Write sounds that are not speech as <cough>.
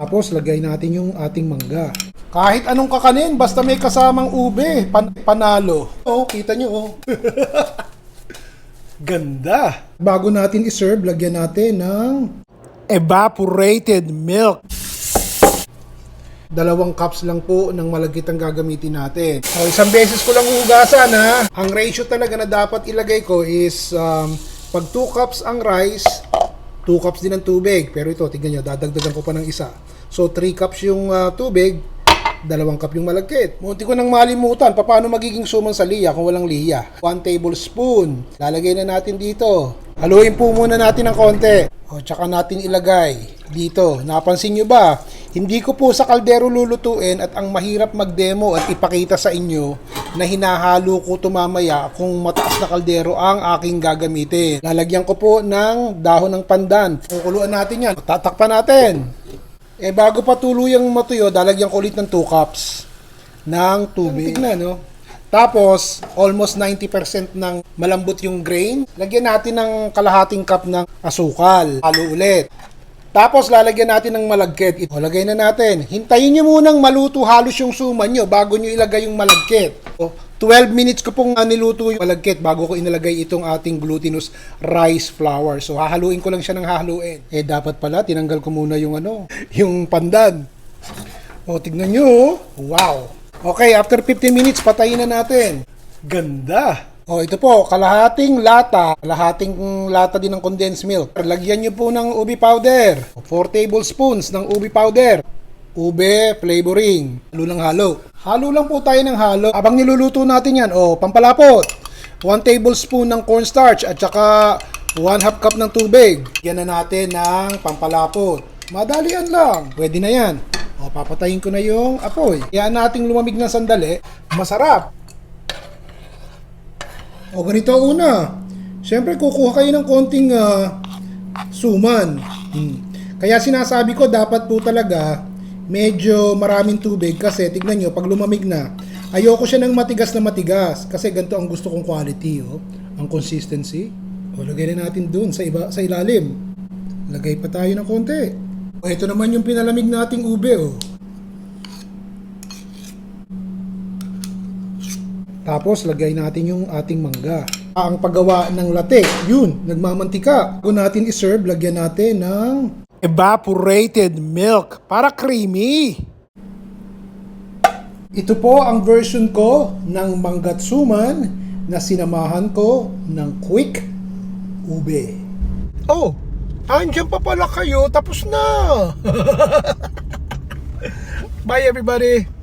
Tapos lagay natin yung ating mangga. Kahit anong kakanin, basta may kasamang ube, pan- panalo. Oh, kita nyo oh. <laughs> Ganda. Bago natin iserve, lagyan natin ng evaporated milk. Dalawang cups lang po ng malagkit ang gagamitin natin. So, isang beses ko lang hugasan ha. Ang ratio talaga na dapat ilagay ko is um, pag 2 cups ang rice, 2 cups din ng tubig. Pero ito, tignan nyo, dadagdagan ko pa ng isa. So, 3 cups yung uh, tubig, dalawang cup yung malagkit. Munti ko nang malimutan, paano magiging suman sa liya kung walang liya? 1 tablespoon. Lalagay na natin dito. Haluin po muna natin ng konti. O, tsaka natin ilagay dito. Napansin nyo ba? Hindi ko po sa kaldero lulutuin at ang mahirap mag-demo at ipakita sa inyo na hinahalo ko tumamaya kung mataas na kaldero ang aking gagamitin. Lalagyan ko po ng dahon ng pandan. Kukuluan natin yan. Tatakpan natin. Eh bago pa tuluyang matuyo, dalagyan ko ulit ng 2 cups ng tubig. na, no? Tapos, almost 90% ng malambot yung grain. Lagyan natin ng kalahating cup ng asukal. Halo ulit. Tapos, lalagyan natin ng malagkit. Ito, lagay na natin. Hintayin nyo munang maluto halos yung suman nyo bago nyo ilagay yung malagkit. O, 12 minutes ko pong ah, niluto yung malagkit bago ko inilagay itong ating glutinous rice flour. So, hahaluin ko lang siya ng haluin. Eh, dapat pala, tinanggal ko muna yung ano, yung pandan. O, tignan nyo. oh. Wow. Okay, after 15 minutes, patayin na natin. Ganda. O, ito po, kalahating lata. Kalahating lata din ng condensed milk. Lagyan nyo po ng ubi powder. 4 tablespoons ng ubi powder. Ube flavoring. Halo lang halo. Halo lang po tayo ng halo. Abang niluluto natin yan, o, pampalapot. 1 tablespoon ng cornstarch at saka 1 half cup ng tubig. Yan na natin ng pampalapot. Madalian lang. Pwede na yan. O, papatayin ko na yung apoy. Yan nating lumamig ng sandali. Masarap. O, ganito una. Siyempre, kukuha kayo ng konting ah, suman. Hmm. Kaya sinasabi ko, dapat po talaga medyo maraming tubig kasi tignan nyo, pag lumamig na, ayoko siya ng matigas na matigas kasi ganito ang gusto kong quality, oh. ang consistency. O, lagay na natin dun sa, iba, sa ilalim. Lagay pa tayo ng konti. O, ito naman yung pinalamig nating ube, oh. Tapos, lagay natin yung ating mangga. Ang paggawa ng latte, yun, nagmamantika. Kung natin iserve, lagyan natin ng evaporated milk para creamy. Ito po ang version ko ng manggatsuman na sinamahan ko ng quick ube. Oh, andyan pa pala kayo. Tapos na. <laughs> Bye everybody.